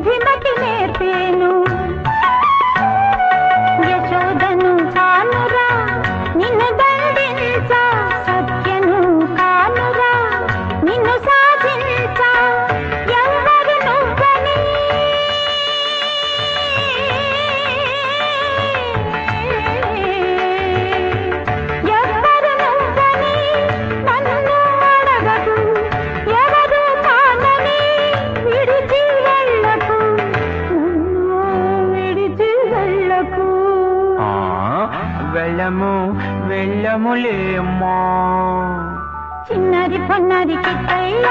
ಬುದ್ಧಿಮತಿ ನೇತೇನು ಯಶೋಧನು ಕಾನುರ ನಿನ್ನ ದಂಡಿಸ ಸತ್ಯನು ಕಾನುರ ನಿನ್ನ ಸಾಧಿಸ కాలము వెళ్ళములేమ్మా. చిన్నది పొన్నది కిట్టయ్య